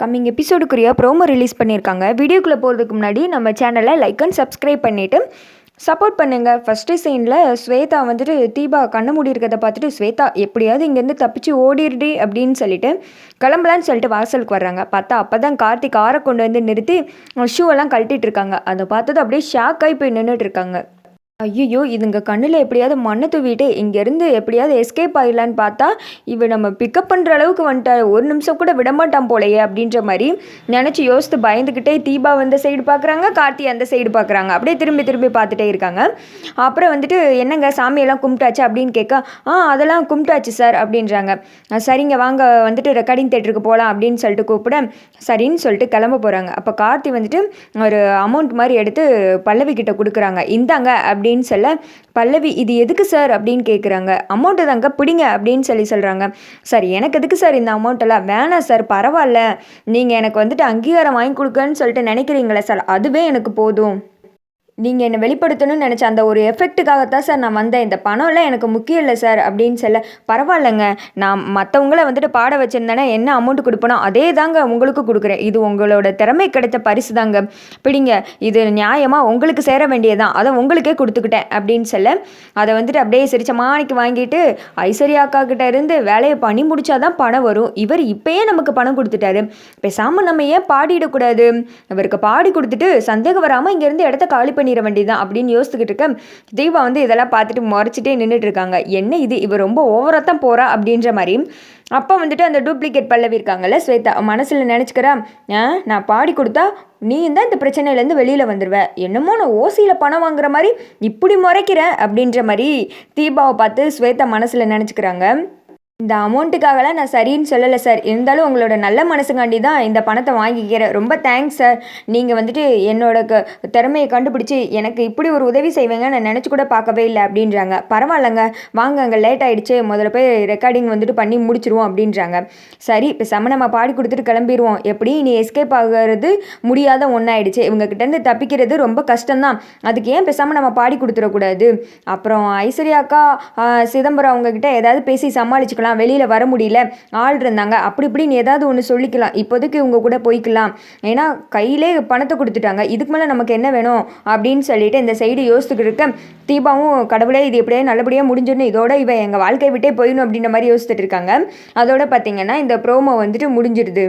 Coming எபிசோடுக்குரிய promo release பண்ணியிருக்காங்க. வீடியோக்குள்ளே போகிறதுக்கு முன்னாடி நம்ம சேனலை லைக் அண்ட் சப்ஸ்கிரைப் பண்ணிவிட்டு சப்போர்ட் பண்ணுங்கள் ஃபஸ்ட்டு சீனில் ஸ்வேதா வந்துட்டு தீபா கண்ணு மூடி இருக்கிறத பார்த்துட்டு ஸ்வேதா எப்படியாவது இங்கேருந்து தப்பிச்சு ஓடிடுடி அப்படின்னு சொல்லிட்டு கிளம்பலான்னு சொல்லிட்டு வாசலுக்கு வர்றாங்க. பார்த்தா அப்போ தான் கார்த்திக் ஆரை கொண்டு வந்து நிறுத்தி ஷூவெல்லாம் கழட்டிட்டு இருக்காங்க. அதை பார்த்தது அப்படியே ஷாக் ஆகி போய் நின்றுட்டு இருக்காங்க. ஐயோ இதுங்க கண்ணில் எப்படியாவது மண்ணை தூவிட்டு இங்கேருந்து எப்படியாவது எஸ்கேப் ஆகிடலான்னு பார்த்தா இவன் நம்ம பிக்கப் பண்ணுற அளவுக்கு வந்துட்டா. ஒரு நிமிஷம் கூட விடமாட்டான் போலையே அப்படின்ற மாதிரி நினச்சி யோசித்து பயந்துக்கிட்டே தீபா அந்த சைடு பார்க்குறாங்க கார்த்தி அந்த சைடு பார்க்குறாங்க. அப்படியே திரும்பி திரும்பி பார்த்துட்டே இருக்காங்க. அப்புறம் வந்துட்டு என்னங்க சாமியெல்லாம் கும்பிட்டாச்சு? அப்படின்னு கேட்க ஆ அதெல்லாம் கும்பிட்டாச்சு சார் அப்படின்றாங்க. சரிங்க வாங்க வந்துட்டு ரெக்கார்டிங் தேட்டருக்கு போகலாம் அப்படின்னு சொல்லிட்டு கூப்பிட சரின்னு சொல்லிட்டு கிளம்ப போகிறாங்க அப்போ கார்த்தி வந்துட்டு ஒரு அமௌண்ட் மாதிரி எடுத்து பல்லவி கிட்ட கொடுக்குறாங்க. இந்தாங்க அப்படி அப்படின்னு சொல்ல பல்லவி இது எதுக்கு சார்? அப்படின்னு கேட்குறாங்க அமௌண்ட்டு தாங்க பிடிங்க அப்படின்னு சொல்லி சொல்கிறாங்க சார் எனக்கு எதுக்கு சார் இந்த அமௌண்ட்டெல்லாம்? வேணாம் சார் பரவாயில்ல. நீங்கள் எனக்கு வந்துட்டு அங்கீகாரம் வாங்கி கொடுக்கன்னு சொல்லிட்டு நினைக்கிறீங்களே சார் அதுவே எனக்கு போதும். நீங்கள் என்னை வெளிப்படுத்தணும்னு நினச்ச அந்த ஒரு எஃபெக்ட்டுக்காகத்தான் சார் நான் வந்தேன். இந்த பணம்லாம் எனக்கு முக்கியம் இல்லை சார் அப்படின்னு சொல்ல பரவாயில்லைங்க. நான் மற்றவங்கள வந்துட்டு பாட வச்சுருந்தேன்னா என்ன அமௌண்ட் கொடுப்பனோ அதே தாங்க உங்களுக்கு கொடுக்குறேன். இது உங்களோட திறமை கிடைத்த பரிசு தாங்க. பிடிங்க. இது நியாயமாக உங்களுக்கு சேர வேண்டியதான் அதை உங்களுக்கே கொடுத்துக்கிட்டேன் அப்படின்னு சொல்ல அதை வந்துட்டு அப்படியே சிரிச்ச மாணிக்கு வாங்கிட்டு ஐஸ்வர்யா அக்கா கிட்ட இருந்து வேலையை பண்ணி முடிச்சாதான் பணம் வரும். இவர் இப்பயே நமக்கு பணம் கொடுத்துட்டாரு. பேசாமல் நம்ம ஏன் பாடிடக்கூடாது? இவருக்கு பாடி கொடுத்துட்டு சந்தேகம் வராமல் இங்கேருந்து இடத்த காலி பண்ணி பண்ணிட வேண்டியதுதான் அப்படின்னு யோசிச்சுக்கிட்டு இருக்க தீபா வந்து இதெல்லாம் பார்த்துட்டு முறைச்சிட்டே நின்றுட்டு இருக்காங்க. என்ன இது? இவ ரொம்ப ஓவராக தான் போகிறா அப்படின்ற மாதிரி. அப்போ வந்துட்டு அந்த டூப்ளிகேட் பல்லவி இருக்காங்கல்ல ஸ்வேதா மனசில் நினச்சிக்கிறா நான் பாடி கொடுத்தா நீ தான் இந்த பிரச்சனையிலேருந்து வெளியில் வந்துடுவ என்னமோ நான் ஓசியில் பணம் வாங்குற மாதிரி இப்படி முறைக்கிற அப்படின்ற மாதிரி தீபாவை பார்த்து ஸ்வேதா மனசில் நினச்சிக்கிறாங்க. இந்த அமௌண்ட்டுக்காகலாம் நான் சரின்னு சொல்லலை சார் இருந்தாலும் உங்களோட நல்ல மனசுக்காண்டி தான் இந்த பணத்தை வாங்கிக்கிறேன். ரொம்ப தேங்க்ஸ் சார் நீங்கள் வந்துட்டு என்னோட க திறமையை கண்டுபிடிச்சி எனக்கு இப்படி ஒரு உதவி செய்வேங்க நான் நினச்சி கூட பார்க்கவே இல்லை அப்படின்றாங்க. பரவாயில்லைங்க. வாங்க அங்கே லேட் ஆகிடுச்சு முதல்ல போய் ரெக்கார்டிங் வந்துட்டு பண்ணி முடிச்சிருவோம் அப்படின்றாங்க. சரி பேசாமல் நம்ம பாடி கொடுத்துட்டு கிளம்பிடுவோம் எப்படி? நீ எஸ்கேப் ஆகிறது முடியாத ஒன்றாயிடுச்சு இவங்கக்கிட்டேருந்து தப்பிக்கிறது ரொம்ப கஷ்டம்தான். அதுக்கு ஏன் பேசாமல் நம்ம பாடி கொடுத்துடக்கூடாது? அப்புறம் ஐஸ்வர்யா அக்கா சிதம்பரம் அவங்கக்கிட்ட ஏதாவது பேசி சமாளிச்சுக்கலாம். வெளியில் வர முடியல ஆள் இருந்தாங்க அப்படி இப்படின்னு ஏதாவது ஒன்று சொல்லிக்கலாம். இப்போதைக்கு இவங்க கூட போய்க்கலாம். ஏன்னா கையிலே பணத்தை கொடுத்துட்டாங்க. இதுக்கு மேலே நமக்கு என்ன வேணும்? அப்படின்னு சொல்லிட்டு இந்த சைடு யோசிச்சுக்கிட்டு இருக்க தீபாவும் கடவுளே இது எப்படியே நல்லபடியாக முடிஞ்சிடணும். இதோட இவன் எங்கள் வாழ்க்கையை விட்டே போயிடணும் அப்படின்ற மாதிரி யோசிச்சுட்டு இருக்காங்க. அதோட பார்த்தீங்கன்னா இந்த ப்ரோமோ வந்துட்டு முடிஞ்சிடுது.